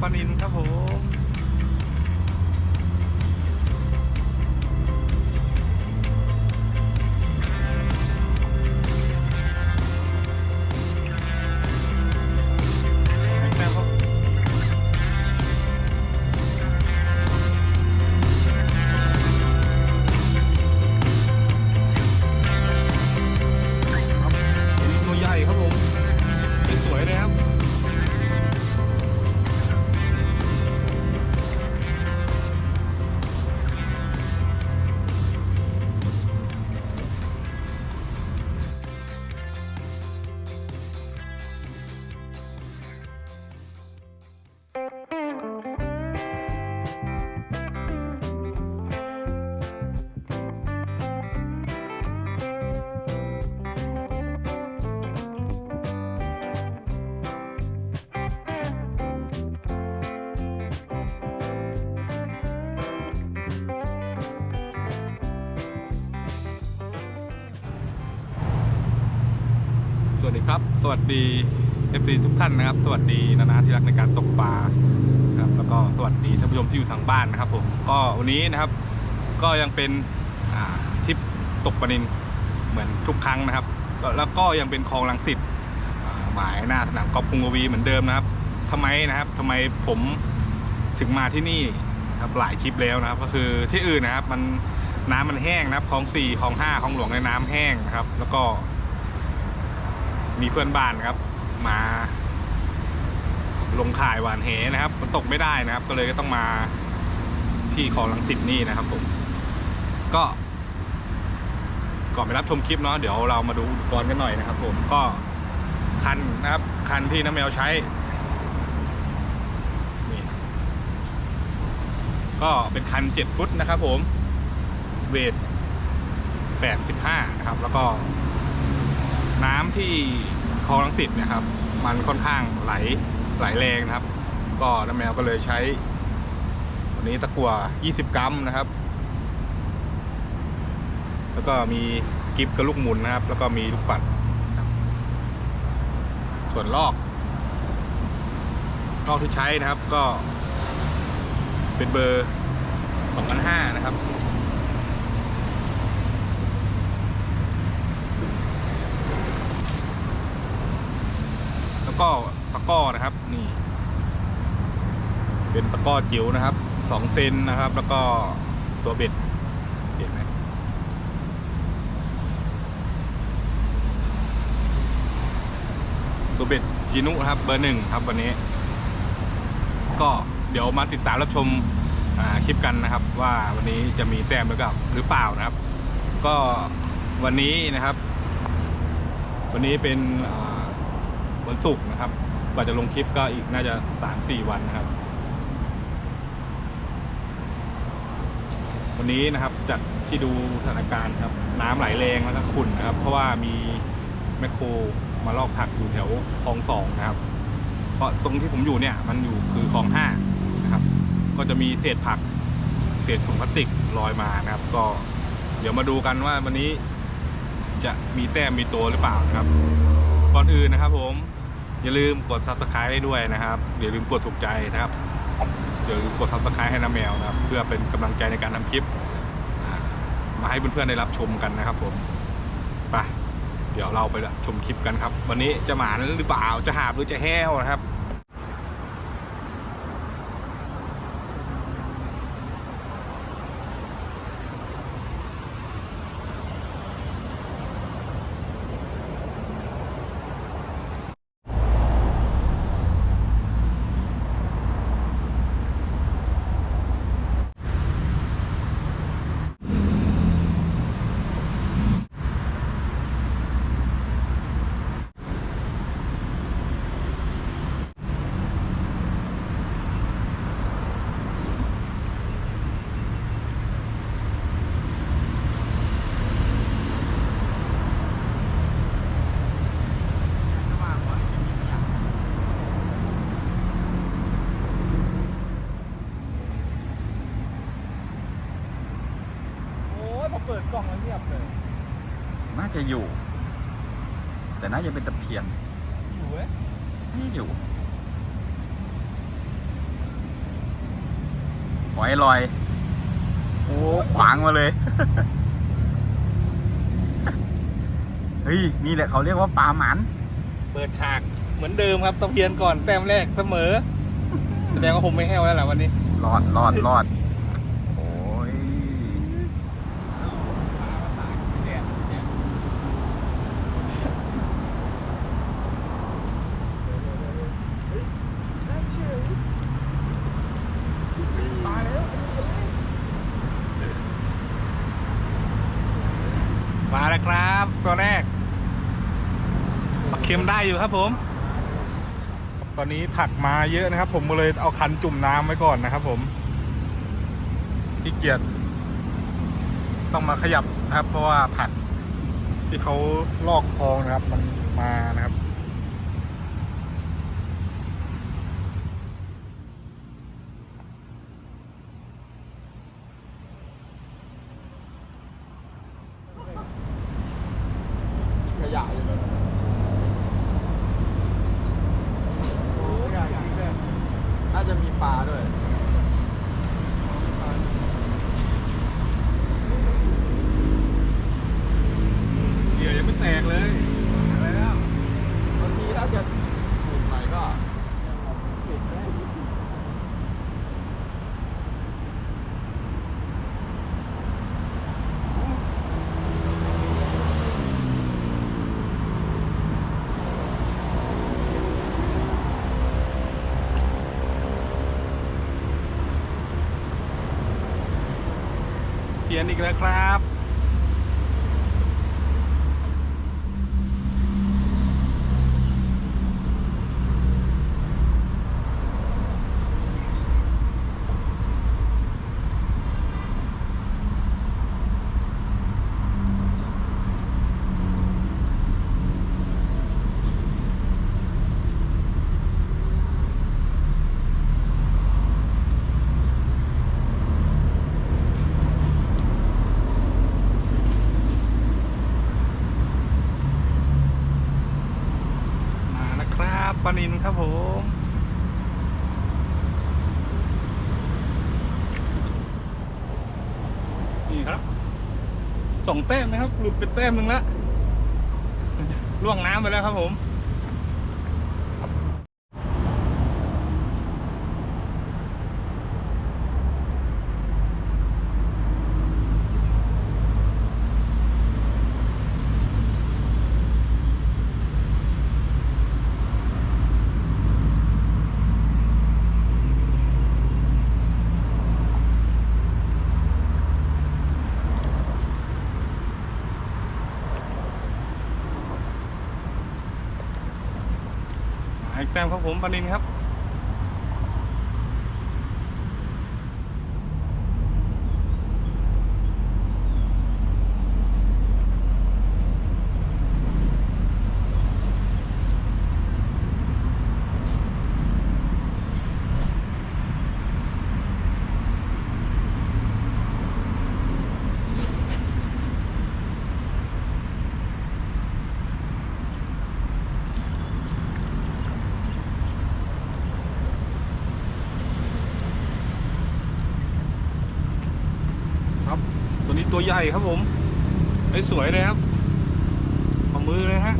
ปลานินครับผม วัสดีครับสวัสดี FC ทุกท่านนะครับ สวัสดีนานาที่รักในการตกปลาครับแล้วก็สวัสดีท่านผู้ชมที่อยู่ทางบ้านนะครับผมก็วันนี้นะครับ ก็ยังเป็นทริปตกปลานินเหมือนทุกครั้งนะครับ แล้วก็ยังเป็นคลองลังสิตหมายหน้าสนามกอล์ฟกรุงวีเหมือนเดิมนะครับทำไมนะครับทำไมผมถึงมาที่นี่ครับหลายคลิปแล้วนะครับ ก็คือที่อื่นนะครับมันน้ำมันแห้งนะครับคลองสี่คลองห้าคลองหลวงในน้ำแห้งนะครับ แล้วก็ มีเพื่อนบ้านครับ มา ลงข่ายหวานเหนะครับมันตกไม่ได้นะครับ ก็เลยก็ต้องมาที่คลองลังสิตนี่นะครับผมก็ก่อนไปรับชมคลิปเนาะเดี๋ยวเรามาดูอุปกรณ์กันหน่อยนะครับ ผมก็คันนะครับ คันที่น้ำแมวใช้นี่ก็เป็นคัน 7 ฟุตนะครับผมเวท85 นะครับ แล้วก็ น้ำที่คลองลังสิตนะครับ มันค่อนข้างไหลไหลแรงนะครับ ก็น้าแมวก็เลยใช้วันนี้ตะกั่ว20 กรัมนะครับ แล้วก็มีกิฟกับลูกหมุนนะครับ แล้วก็มีลูกปัด ส่วนลอกลอกที่ใช้นะครับก็เป็นเบอร์2,500นะครับ แล้วก็ตะก้อนะครับ นี่ เป็นตะก้อจิ๋วนะครับสองเซนนะครับ แล้วก็ตัวเบ็ดเห็นไหมตัวเบ็ดจินุนะครับ เบอร์หนึ่งครับวันนี้ ก็เดี๋ยวมาติดตามรับชมคลิปกันนะครับ ว่าวันนี้จะมีแต้มหรือเปล่าหรือเปล่านะครับ ก็วันนี้นะครับ วันนี้เป็นอ่าวัน ศุกร์นะครับ กว่าจะลงคลิปก็อีกน่าจะสามสี่วันนะครับ วันนี้นะครับจากที่ดูสถานการณ์ครับ น้ำไหลแรงแล้วก็ขุ่นนะครับ เพราะว่ามีแมคโครมาลอกผักอยู่แถวคลองสองนะครับ เพราะตรงที่ผมอยู่เนี่ยมันอยู่คือคลองห้านะครับ ก็จะมีเศษผักเศษถุงพลาสติกลอยมานะครับ ก็เดี๋ยวมาดูกันว่าวันนี้จะมีแต้มมีตัวหรือเปล่านะครับ ก่อนอื่นนะครับผม อย่าลืมกด subscribe ให้ด้วยนะครับ อย่าลืมกดถูกใจนะครับอย่าลืมกด subscribe ให้น้าแมวนะครับ เพื่อเป็นกำลังใจในการทำคลิป มาให้เพื่อนๆได้รับชมกันนะครับผมไปเดี๋ยวเราไปชมคลิปกันครับ วันนี้จะหมานหรือเปล่าจะหาบหรือจะแห้วนะครับ โอ้ยพอเปิดกล่องแล้วเงียบเลย น่าจะ อยู่ แต่น่าจะเป็นตะเพียนอยู่เว้ยไม่อยู่ปล่อยลอย โอ้ ขวางมาเลย เฮ้ย นี่แหละเขาเรียกว่าปลาหมัน เปิดฉากเหมือนเดิมครับตะเพียนก่อนแต้มแรกเสมอ แสดงว่าผมไม่แห้วแล้วแหละวันนี้ รอดรอดรอด โอ้ย มาแล้วครับ ตัวแรกปลาเค็ม ได้อยู่ครับผม ตอนนี้ผักมาเยอะนะครับ ผมก็เลยเอาคันจุ่มน้ำไว้ก่อนนะครับ ผมขี้เกียจต้องมาขยับนะครับ เพราะว่าผักที่เขาลอกคลองนะครับ มันมานะครับ ขยะอยู่เลยน่าจะมีปลาด้วย เหยื่อยังไม่แตกเลยอะไรแล้ว บางทีถ้าจะถูกหน่อยก็ เพียน อีกแล้วครับ มาแล้ว ครับปลานินครับผมนี่ครับสองแต้มนะครับหลุดเป็นแต้มหนึ่งละล่วงน้ำไปแล้วครับผม แต้มครับผมปานินครับ ตัวใหญ่ครับผมไอ้สวยเลยครับขอมือเลยฮะ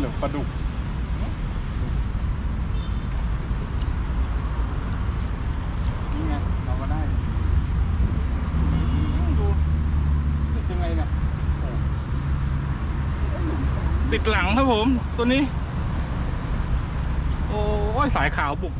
หรือปลาดุกนี่ไงเราก็ได้ดูยังไงเนี่ยติดหลังครับผม ตัวนี้ โอ้ยสายขาวบุก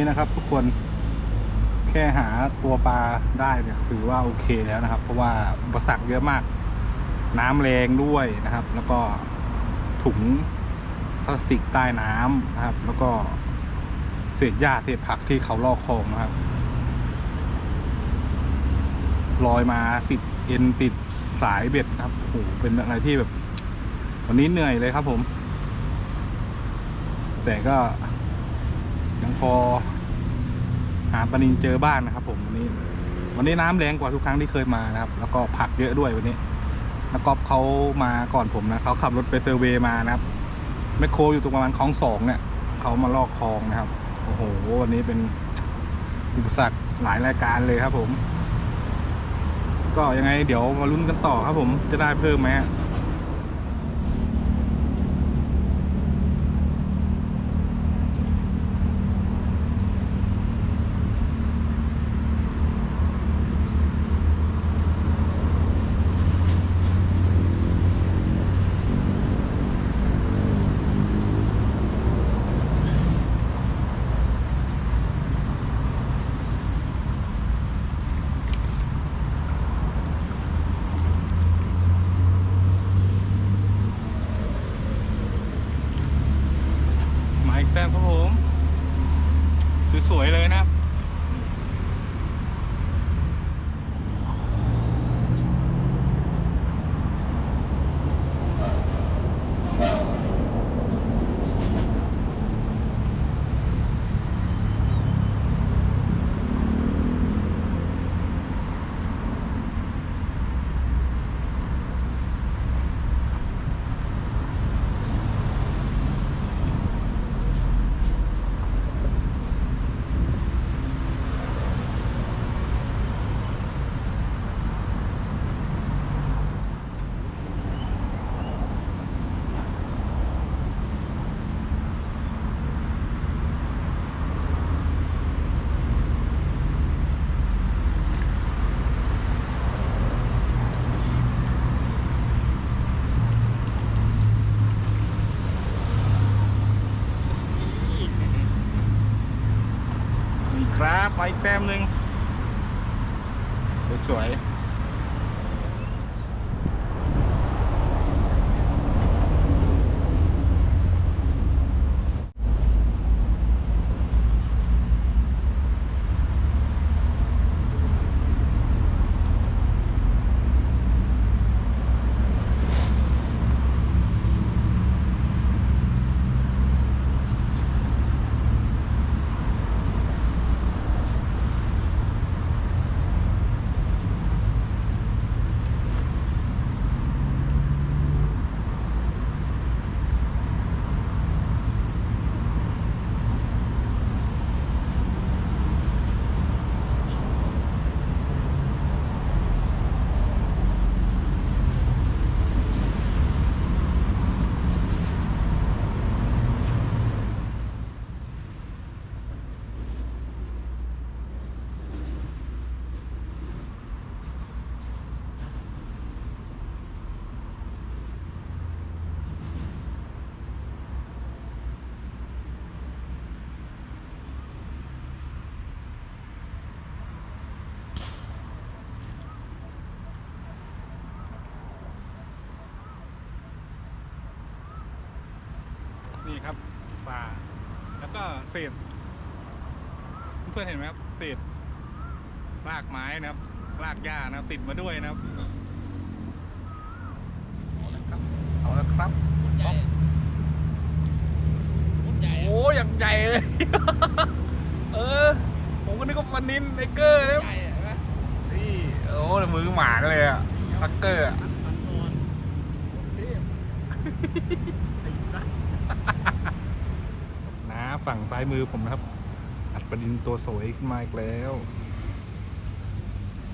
นี้นะครับ ทุกคนแค่หาตัวปลาได้เนี่ยถือว่าโอเคแล้วนะครับ เพราะว่าอุปสรรคเยอะมาก น้ำแรงด้วยนะครับ แล้วก็ถุงพลาสติกใต้น้ำนะครับ แล้วก็เศษหญ้าเศษผักที่เขาลอกคลองนะครับลอยมาติดเอ็นติดสายเบ็ดนะครับโอ้โหเป็นอะไรที่แบบ วันนี้เหนื่อยเลยครับผม แต่ก็ ยังพอ หาปลานินเจอบ้านนะครับ ผมวันนี้ วันนี้น้ำแรงกว่าทุกครั้งที่เคยมานะครับ แล้วก็ผักเยอะด้วยวันนี้นักกอล์ฟเขามาก่อนผมนะเขาขับรถไปเซอร์เวย์มานะครับแมคโครอยู่ตรงประมาณคลองสองเนี่ยเขามาลอกคลองนะครับโอ้โหวันนี้เป็นอุปสรรคหลายรายการเลยครับผม ก็ยังไงเดี๋ยวมาลุ้นกันต่อครับผมจะได้เพิ่มไหม มาอีกแต้มหนึ่งสวยๆ นี่ครับปลาแล้วก็เศษเพื่อนๆเห็นไหมครับเศษรากไม้นะครับรากหญ้านะครับติดมาด้วยนะครับเอาละครับเอาละครับใหญ่รุ่นใหญ่โอ้อย่างใหญ่เลย เออ ผมก็นึกว่าฟันนินไนเกอร์นะใหญ่อะนะนี่โอ้มือหมาเลยอะทักเกอร์อะ มันนอนเทพไอ้นะ นะ ฝั่งซ้ายมือผมนะครับ อัดประดินตัวสวยขึ้นมาอีกแล้ว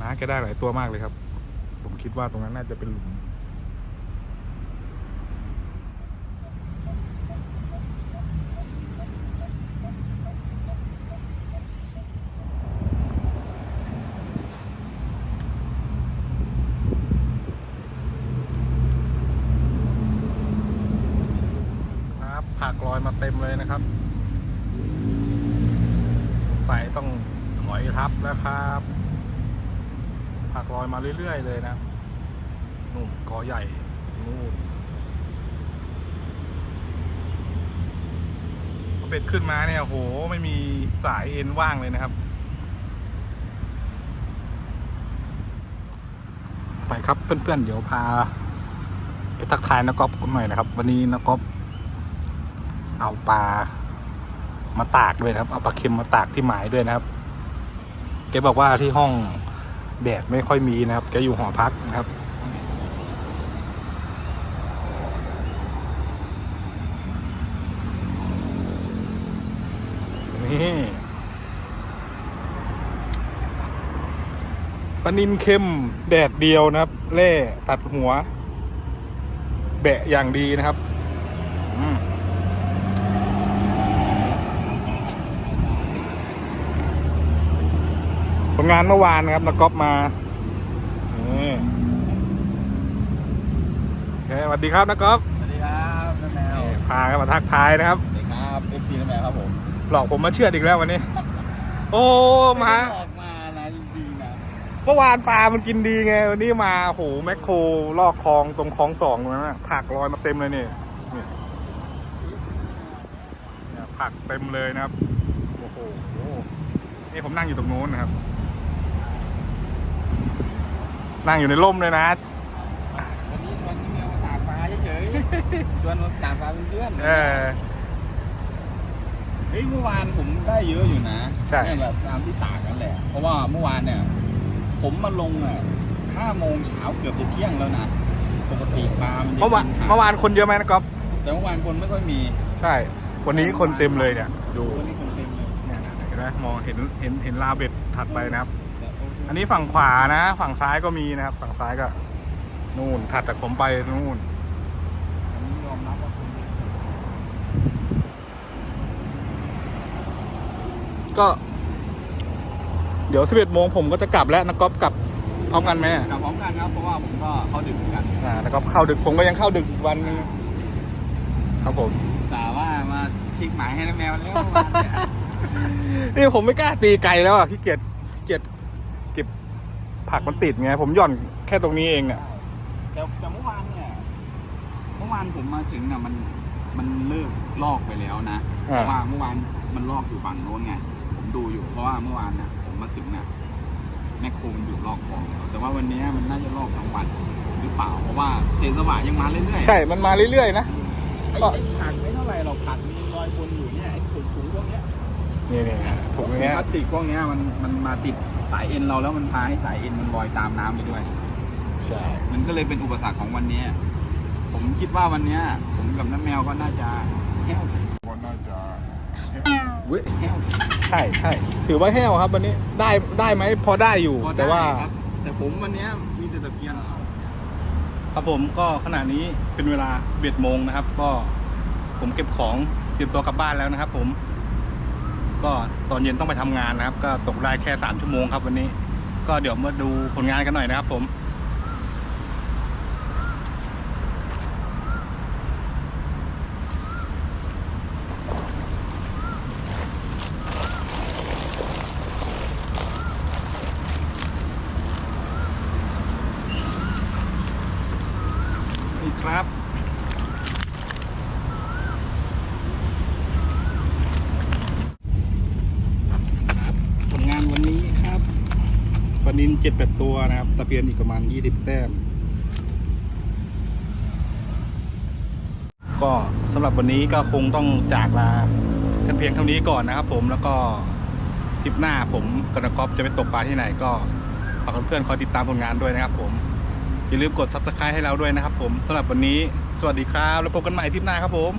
นะแกได้หลายตัวมากเลยครับ ผมคิดว่าตรงนั้นน่าจะเป็นหลุม ครับผักลอยมาเต็มเลยนะครับสงสัยต้องถอยทับแล้วครับผักลอยมา เรื่อย ๆ เลยนะนู่นกอใหญ่นู่นเป็ดขึ้นมาเนี่ยโหไม่มีสายเอ็นว่างเลยนะครับ ไปครับเพื่อนๆเดี๋ยวพา ไปทักทายนักกอล์ฟกันหน่อยนะครับ วันนี้นักกอล์ฟเอาปลามาตากด้วยนะครับ เอาปลาเค็มมาตากที่หมายด้วยนะครับแกบอกว่าที่ห้อง แดดไม่ค่อยมีนะครับ แกอยู่หอพักนะครับ นี่ปลานินเค็มแดดเดียวนะครับแร่ตัดหัว แบะอย่างดีนะครับ อืม ผ ลงานเมื่อวานนะครับนักกอล์ฟมานี่โอเคสวัสดีครับนักกอล์ฟสวัสดีครับน้าแมวนี่พากันมาทักทายนะครับสวัสดีครับ FC น้าแมวครับผมหลอกผมมาเชื่อดอีกแล้ววันนี้ โอ้มาออกมานะจริงๆนะเมื่อวานปลามันกินดีไงวันนี้มาโหแมคโครลอกคลองตรงคลองสองตรงนั้นนะผักลอยมาเต็มเลยนี่นี่เนี่ยผักเต็มเลยนะครับโอ้โหนี่ผมนั่งอยู่ตรงโน้นนะครับ นั่งอยู่ในร่มเลยนะ วันนี้ชวนน้าแมวมาตากปลาเฉยๆ ชวนมาตากปลาเป็นเพื่อนเออ เฮ้ยเมื่อวานผมได้เยอะอยู่นะใช่ เนี่ยแบบตามที่ตากกันแหละ เพราะว่าเมื่อวานเนี่ย ผมมาลงอะห้าโมงเช้าเกือบจะเที่ยงแล้วนะ ปกติปลา มันจะเมื่อวานกินเมื่อวานคนเยอะไหมนะก๊อฟแต่เมื่อวานคนไม่ค่อยมีใช่ วันนี้คนเต็มเลยเนี่ย ดูวันนี้คนเต็มเลย เนี่ยเห็นไหมมองเห็นเห็นเห็นราวเบ็ดถัดไปนะครับ อันนี้ฝั่งขวานะ ฝั่งซ้ายก็มีนะครับ ฝั่งซ้ายก็ นู่นถัดจากผมไปนู่นอันนี้ยอมรับว่าคนเยอะก็ เดี๋ยว11โมงผมก็จะกลับแล้วนะก๊อฟกลับพร้อมกันไหมกลับพร้อมกันครับเพราะว่าผมก็เข้าดึกเหมือนกันอ่าแล้วก็เข้าดึกผมก็ยังเข้าดึกอีกวันนึงครับผมสาว่ามาเช็คหมายให้น้าแมวแล้วนี่ผมไม่กล้าตีไกลแล้วอะขี้เกียจขี้เกียจเก็บ ผักมันติดไง ผมหย่อนแค่ตรงนี้เองอะแต่แต่เมื่อวานเนี่ยเมื่อวานผมมาถึงน่ะมันมันเลิกลอกไปแล้วนะอ่าเพราะว่าเมื่อวานมันลอกอยู่ฝั่งโน้นไงผมดูอยู่เพราะว่าเมื่อวานน่ะผมมาถึงน่ะแมคโครมันอยู่ลอกของแล้วแต่ว่าวันนี้มันน่าจะลอกทั้งวันหรือเปล่าเพราะว่าเทนสว่างยังมาเรื่อยๆใช่ มันมาเรื่อยๆนะไอ้ไอ้ผักไม่เท่าไหร่หรอกผักมันยังลอยบนอยู่เนี่ยไอ้ถุงถุงพวกเนี้ยนี่นี่ถูกถุงเนี้ยพลาสติกพวกเนี้ยมันมันมาติด สายเอ็นเราแล้วมันพาให้สายเอ็นมันลอยตามน้ำไปด้วย ใช่ มันก็เลยเป็นอุปสรรคของวันนี้ ผมคิดว่าวันเนี้ยผมกับน้าแมวก็น่าจะแห้วก็น่าจะเว้ยแห้วใช่ใช่ถือว่าแห้วครับ วันนี้ได้ได้ไหมพอได้อยู่พอได้แต่ว่า ครับ แต่ผมวันเนี้ยมีแต่ตะเพียนครับผมก็ขณะนี้เป็นเวลาเบ็ดโมงนะครับ ก็ผมเก็บของเตรียมตัวกลับบ้านแล้วนะครับ ผม ก็ตอนเย็นต้องไปทำงานนะครับ ก็ตกได้แค่สามชั่วโมงครับวันนี้ ก็เดี๋ยวมาดูผลงานกันหน่อยนะครับผม นี่ครับ นินเจ็ดแปดตัว ปียนอีกประมาณยี่สิบแต้ม ก็สำหรับวันนี้ก็คงต้องจากลากันเพียงเท่านี้ก่อนนะครับผมแล้วก็ทริปหน้าผมกับนกกอฟจะไปตกปลาที่ไหนก็ฝากเพื่อนๆคอยติดตามผลงานด้วยนะครับผม อย่าลืมกด subscribe ให้เราด้วยนะครับผมสำหรับวันนี้ สวัสดีครับ แล้วพบกันใหม่ทริปหน้าครับผม